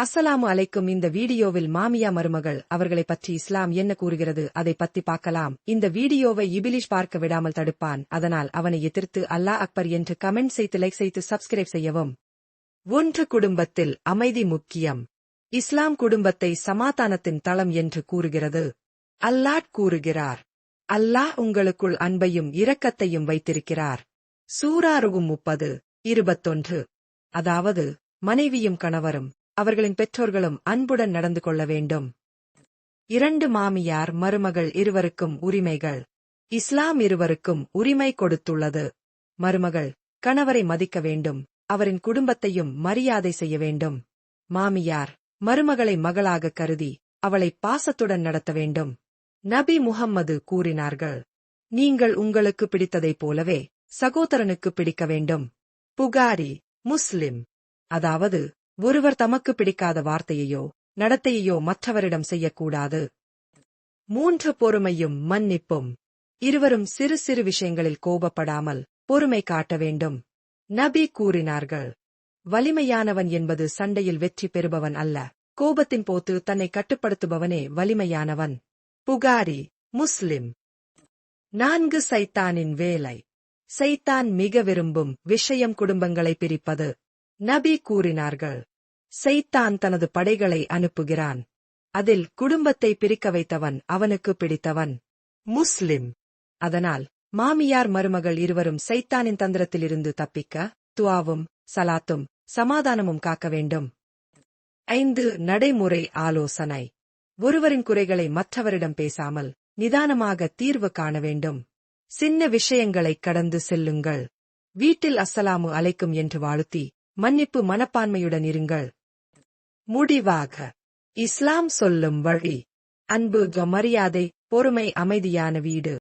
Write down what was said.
அஸ்ஸலாமு அலைக்கும் இந்த வீடியோவில் மாமியா மருமகள் அவர்களை பற்றி இஸ்லாம் என்ன கூறுகிறது அதை பத்தி பார்க்கலாம். இந்த வீடியோவை இபிலிஷ் பார்க்க விடாமல் தடுப்பான். அதனால் அவனை எதிர்த்து அல்லாஹ் அக்பர் என்று கமெண்ட் செய்து லைக் செய்து சப்ஸ்கிரைப் செய்யவும். ஒன்று குடும்பத்தில் அமைதி முக்கியம். இஸ்லாம் குடும்பத்தை சமாதானத்தின் தளம் என்று கூறுகிறது. அல்லாஹ் கூறுகிறார். அல்லாஹ் உங்களுக்குள் அன்பையும் இரக்கத்தையும் வைத்திருக்கிறார். சூராருகும் முப்பது இருபத்தொன்று. அதாவது மனைவியும் கணவரும். அவர்களின் பெற்றோர்களும் அன்புடன் நடந்து கொள்ள வேண்டும். இரண்டு மாமியார் மருமகள் இருவருக்கும் உரிமைகள். இஸ்லாம் இருவருக்கும் உரிமை கொடுத்துள்ளது. மருமகள் கணவரை மதிக்க வேண்டும். அவரின் குடும்பத்தையும் மரியாதை செய்ய வேண்டும். மாமியார் மருமகளை மகளாக கருதி அவளை பாசத்துடன் நடத்த வேண்டும். நபி முஹம்மது கூறினார்கள். நீங்கள் உங்களுக்கு பிடித்ததைப் போலவே சகோதரனுக்கு பிடிக்க வேண்டும். புகாரி முஸ்லிம். அதாவது ஒருவர் தமக்கு பிடிக்காத வார்த்தையையோ நடத்தையையோ மற்றவரிடம் செய்யக்கூடாது. மூன்று பொறுமையும் மன்னிப்பும். இருவரும் சிறு சிறு விஷயங்களில் கோபப்படாமல் பொறுமை காட்ட வேண்டும். நபி கூறினார்கள் வலிமையானவன் என்பது சண்டையில் வெற்றி பெறுபவன் அல்ல. கோபத்தின் போது தன்னை கட்டுப்படுத்துபவனே வலிமையானவன். புகாரி முஸ்லிம். நான்கு சைத்தானின் வேலை. சைத்தான் மிக விரும்பும் விஷயம் குடும்பங்களை பிரிப்பது. நபி கூறினார்கள் சைத்தான் தனது படைகளை அனுப்புகிறான். அதில் குடும்பத்தை பிரிக்க வைத்தவன் அவனுக்கு பிடித்தவன். முஸ்லிம். அதனால் மாமியார் மருமகள் இருவரும் சைத்தானின் தந்திரத்திலிருந்து தப்பிக்க துவாவும் சலாத்தும் சமாதானமும் காக்க வேண்டும். ஐந்து நடைமுறை ஆலோசனை. ஒருவரின் குறைகளை மற்றவரிடம் பேசாமல் நிதானமாக தீர்வு காண வேண்டும். சின்ன விஷயங்களை கடந்து செல்லுங்கள். வீட்டில் அஸ்ஸலாமு அலைக்கும் என்று வாழ்த்தி மன்னிப்பு மனப்பான்மையுடன் இருங்கள். முடிவாக இஸ்லாம் சொல்லும் வழி அன்பு மரியாதை பொறுமை அமைதியான வீடு.